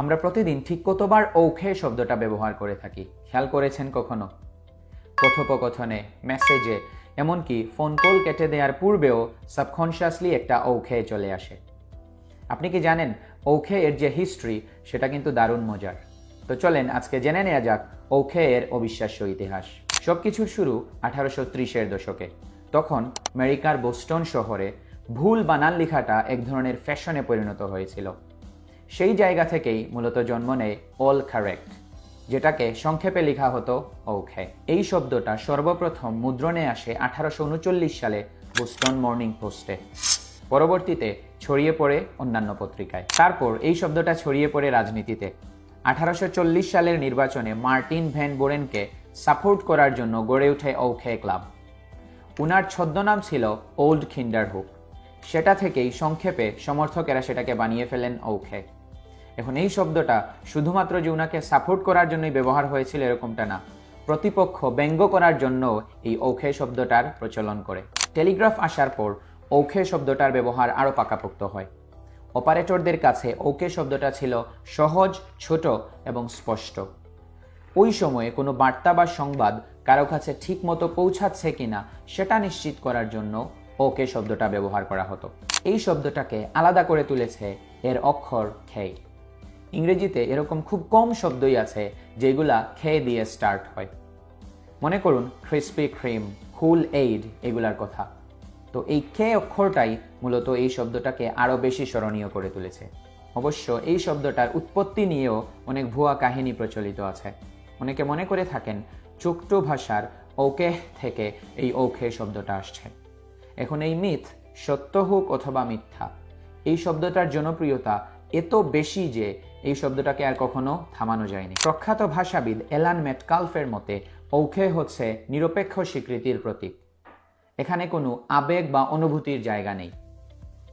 আমরা প্রতিদিন ঠিক কতবার ঔখে শব্দটা ব্যবহার করে থাকি। খেয়াল করেছেন কখনো? কথোপকথনে, মেসেজে, এমনকি ফোন কল কেটে দেওয়ার পূর্বেও সাবকনশিয়াসলি একটা ঔখে চলে আসে। আপনি কি জানেন ঔখে এর যে হিস্ট্রি, সেটা কিন্তু দারুণ মজার। তো চলেন আজকে জেনে নেওয়া যাক ঔখে এর অবিশ্বাস্য ইতিহাস। সব কিছুর শুরু আঠারোশো ত্রিশের দশকে। তখন আমেরিকার বোস্টন শহরে ভুল বানান লেখাটা এক ধরনের ফ্যাশনে পরিণত হয়েছিল। সেই জায়গা থেকেই মূলত জন্ম নেয় অল কারেক্ট, যেটাকে সংক্ষেপে লেখা হতো ঔখে এই শব্দটা সর্বপ্রথম মুদ্রণে আসে আঠারোশো উনচল্লিশ সালে বোস্টন মর্নিং পোস্টে। পরবর্তীতে ছড়িয়ে পড়ে অন্যান্য পত্রিকায়। তারপর এই শব্দটা ছড়িয়ে পড়ে রাজনীতিতে। আঠারোশো চল্লিশ সালের নির্বাচনে মার্টিন ভ্যান বোরেনকে সাপোর্ট করার জন্য গড়ে ওঠে ঔখে ক্লাব। উনার ছদ্মনাম ছিল ওল্ড খিন্ডার খিন্ডারহুক সেটা থেকেই সংক্ষেপে সমর্থকেরা সেটাকে বানিয়ে ফেলেন ঔখে এখন এই শব্দটা শুধুমাত্র যে উনাকে সাপোর্ট করার জন্যই ব্যবহার হয়েছিল এরকমটা না। প্রতিপক্ষ ব্যঙ্গ করার জন্য এই ঔখে শব্দটার প্রচলন করে। টেলিগ্রাফ আসার পর ঔখে শব্দটার ব্যবহার আরও পাকাপোক্ত হয়। অপারেটরদের কাছে ওকে শব্দটা ছিল সহজ, ছোট এবং স্পষ্ট। ওই সময়ে কোনো বার্তা বা সংবাদ কারও কাছে ঠিক মতো পৌঁছাচ্ছে কিনা সেটা নিশ্চিত করার জন্য ওকে শব্দটা ব্যবহার করা হতো। এই শব্দটাকে আলাদা করে তুলেছে এর অক্ষর খেই। ইংরেজিতে এরকম খুব কম শব্দই আছে যেগুলা খেয়ে দিয়ে স্টার্ট হয়। মনে করুন ক্রিসপি ক্রিম কুল এইড এগুলার কথা। তো এই খে অক্ষরটাই মূলত এই শব্দটাকে আরও বেশি স্মরণীয় করে তুলেছে। অবশ্য এই শব্দটার উৎপত্তি নিয়েও অনেক ভুয়া কাহিনী প্রচলিত আছে। অনেকে মনে করে থাকেন চুক্টু ভাষার ওকে থেকে এই ওখে শব্দটা আসছে। এখন এই মিথ সত্য হোক অথবা মিথ্যা, এই শব্দটার জনপ্রিয়তা এত বেশি যে এই শব্দটাকে আর কখনো থামানো যায়নি। প্রখ্যাত ভাষাবিদ এলান মেটকালফের মতে ঔখে হচ্ছে নিরপেক্ষ স্বীকৃতির প্রতীক। এখানে কোনো আবেগ বা অনুভূতির জায়গা নেই।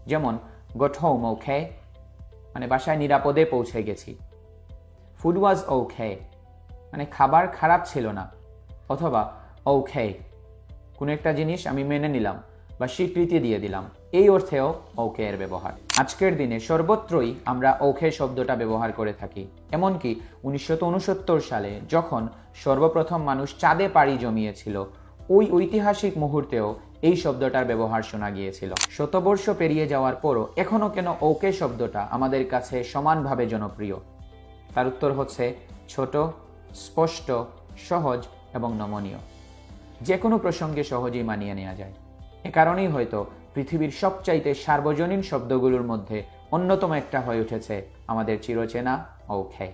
যেমন গোঠৌ মৌখে মানে বাসায় নিরাপদে পৌঁছে গেছি। ফুড ওয়াজ ও ওখে মানে খাবার খারাপ ছিল না। অথবা ও ওখে, কোনো একটা জিনিস আমি মেনে নিলাম বা স্বীকৃতি দিয়ে দিলাম। এই অর্থেও ওকে এর ব্যবহার। আজকের দিনে সর্বত্রই আমরা ওখে শব্দটা ব্যবহার করে থাকি। এমনকি উনিশশো সালে যখন সর্বপ্রথম মানুষ চাঁদে পাড়ি জমিয়েছিল, ওই ঐতিহাসিক মুহূর্তেও এই শব্দটার ব্যবহার শোনা গিয়েছিল। শতবর্ষ পেরিয়ে যাওয়ার পরও এখনও কেন ওকে শব্দটা আমাদের কাছে সমানভাবে জনপ্রিয়? তার উত্তর হচ্ছে ছোট, স্পষ্ট, সহজ এবং নমনীয়। যে কোনো প্রসঙ্গে সহজেই মানিয়ে নেওয়া যায়। এ কারণেই হয়তো পৃথিবীর সবচাইতে সার্বজনীন শব্দগুলোর মধ্যে অন্যতম একটা হয়ে উঠেছে আমাদের চিরচেনা ঔখে